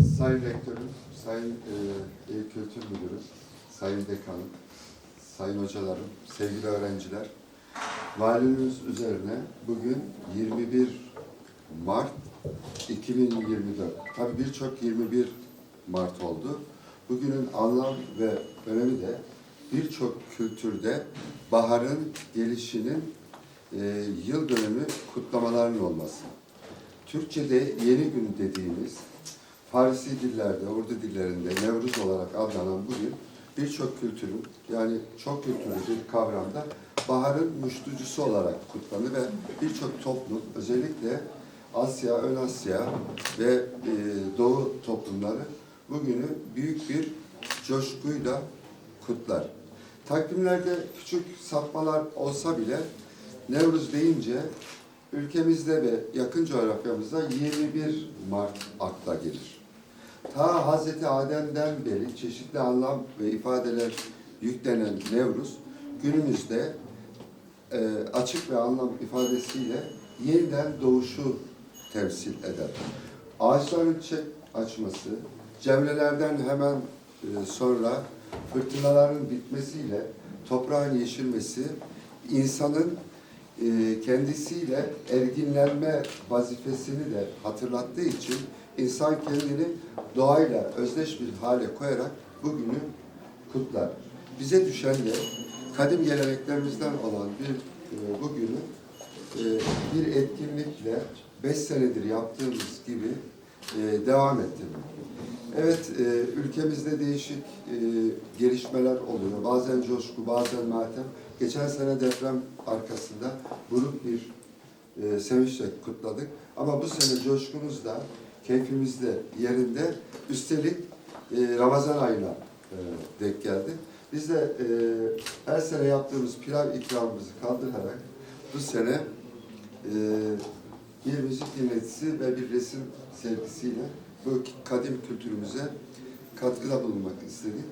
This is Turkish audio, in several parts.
Sayın Rektörüm, Sayın e, İl Kültür Müdürüm, Sayın Dekanım, Sayın Hocalarım, sevgili öğrenciler, valimiz üzerine bugün 21 Mart 2024. Tabii birçok 21 Mart oldu. Bugünün anlam ve önemi de birçok kültürde baharın gelişinin e, yıl dönümü kutlamalarının olması. Türkçe'de yeni gün dediğimiz Farsi dillerde, Urdu dillerinde Nevruz olarak adlanan bugün birçok kültürün yani çok kültürlü bir kavramda baharın muştucusu olarak kutlanır ve birçok toplum özellikle Asya, Ön Asya ve e, Doğu toplumları bugünü büyük bir coşkuyla kutlar. Takvimlerde küçük sapmalar olsa bile Nevruz deyince ülkemizde ve yakın coğrafyamızda 21 Mart akla gelir. Ta Hazreti Adem'den beri çeşitli anlam ve ifadeler yüklenen Nevruz günümüzde e, açık ve anlam ifadesiyle yeniden doğuşu temsil eder. Ağaçların çiçek açması, cemrelerden hemen e, sonra fırtınaların bitmesiyle toprağın yeşilmesi, insanın e, kendisiyle erginlenme vazifesini de hatırlattığı için insan kendini doğayla özdeş bir hale koyarak bugünü kutlar. Bize düşen de kadim geleneklerimizden olan bir e, bugünü e, bir etkinlikle beş senedir yaptığımız gibi e, devam ettirmek. Evet, e, ülkemizde değişik e, gelişmeler oluyor. Bazen coşku, bazen matem. Geçen sene deprem arkasında buruk bir e, sevinçle kutladık. Ama bu sene coşkumuz da, keyfimiz de yerinde. Üstelik e, Ramazan ayına e, denk geldi. Biz de e, her sene yaptığımız pilav ikramımızı kaldırarak bu sene e, bir müzik dinletisi ve bir resim sergisiyle bu kadim kültürümüze katkıda bulunmak istedik.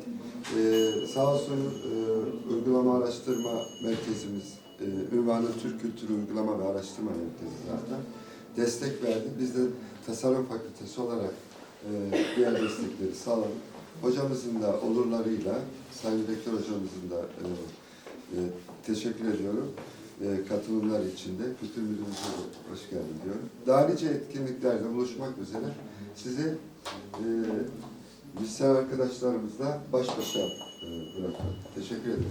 Ee, sağ olsun e, uygulama araştırma merkezimiz, e, ünvanı Türk Kültürü Uygulama ve Araştırma Merkezi zaten destek verdi. Biz de tasarım fakültesi olarak e, diğer destekleri sağladık. Hocamızın da olurlarıyla, Sayın Rektör hocamızın da e, e, teşekkür ediyorum e, katılımlar için de Kültür Müdürümüze hoş geldin diyorum. Daha nice etkinliklerde buluşmak üzere sizi e, müzisyen arkadaşlarımızla baş başa e, bırakıyorum. Teşekkür ederim.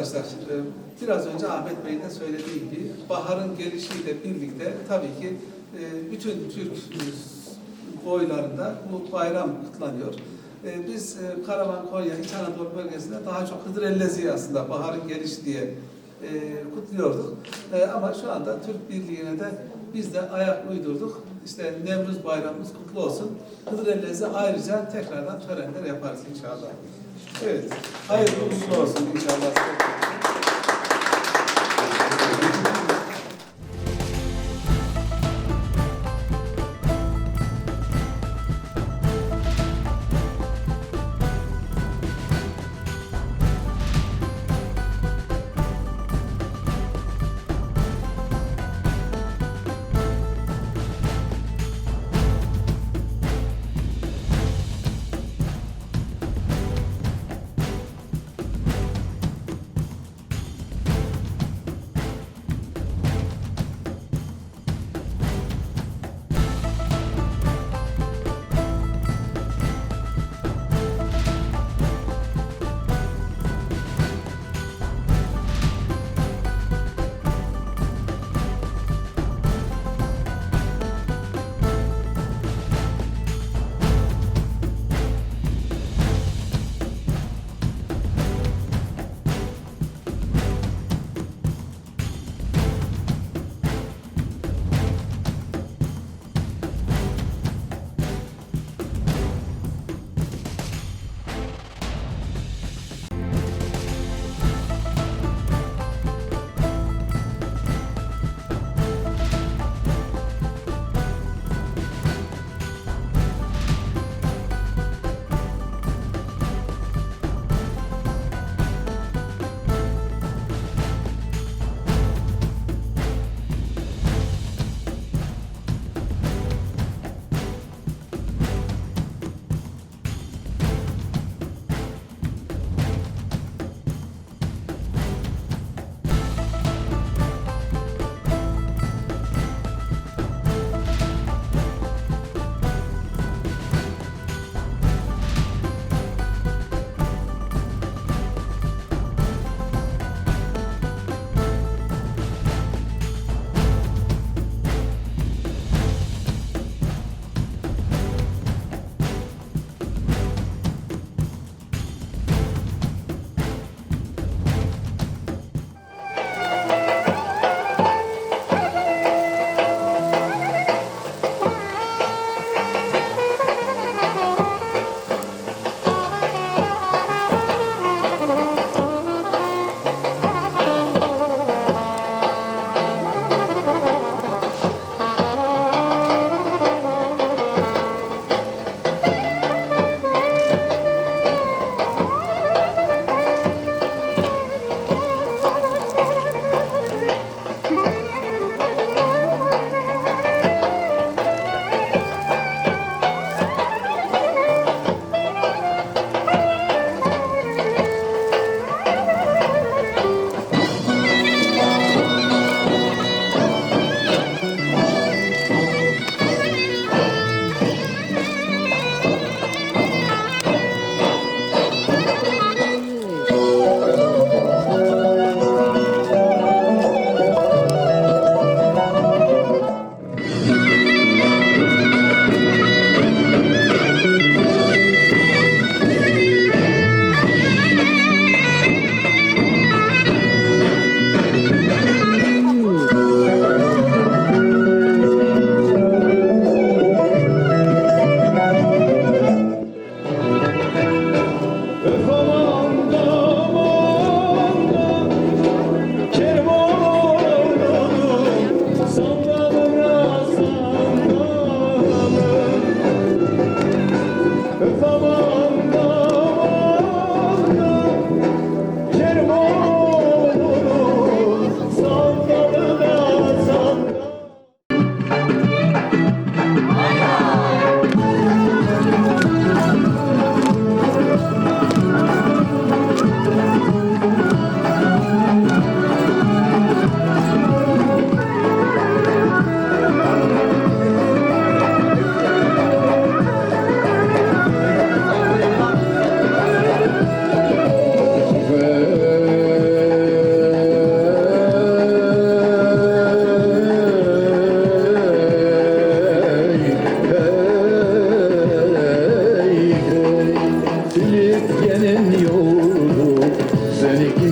Arkadaşlar, e, biraz önce Ahmet Bey'in de söylediği gibi baharın gelişiyle birlikte tabii ki e, bütün Türk e, boylarında bu bayram kutlanıyor. Biz Karaman, Konya, İç Anadolu bölgesinde daha çok Hıdır Ellezi aslında baharın gelişi diye kutluyorduk. Ama şu anda Türk Birliği'ne de biz de ayak uydurduk. İşte Nevruz bayramımız kutlu olsun. Hıdır Ellezi ayrıca tekrardan törenler yaparız inşallah. Evet. Hayırlı olsun inşallah.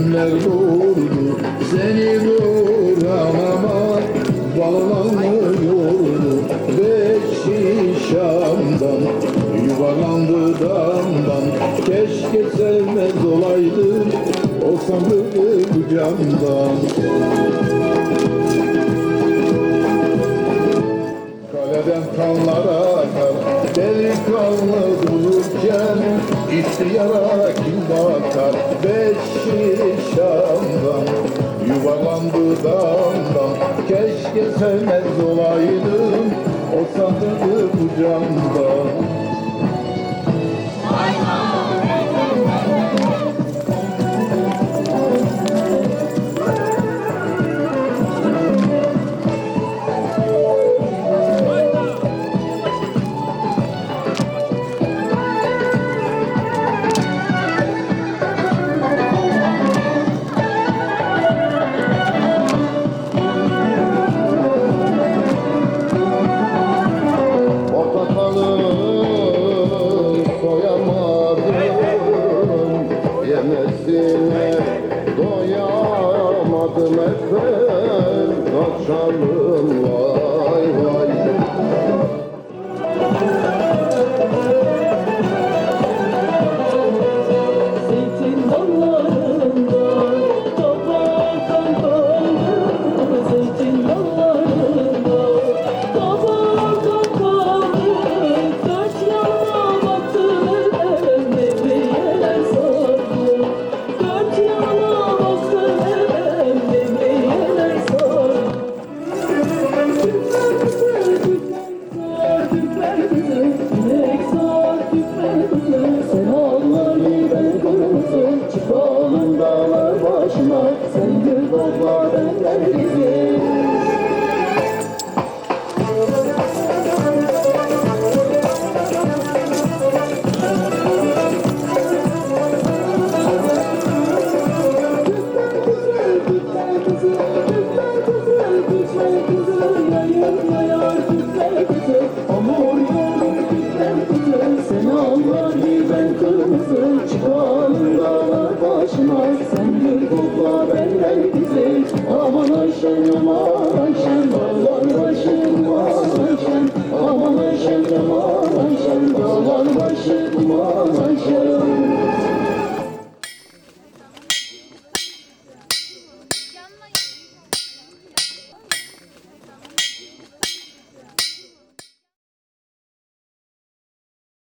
Vurdu Seni vuran ama Bağlanmıyor Beşi Şam'dan Yuvarlandı damdan. Keşke sevmez olaydı O sandığı bu camdan. Kaleden kanlar akar Delikanlı dururken İhtiyara kim bakar Beşi Şam'dan Yuvarlandı damdan. Keşke sevmez olaydım O sandığı bu camdan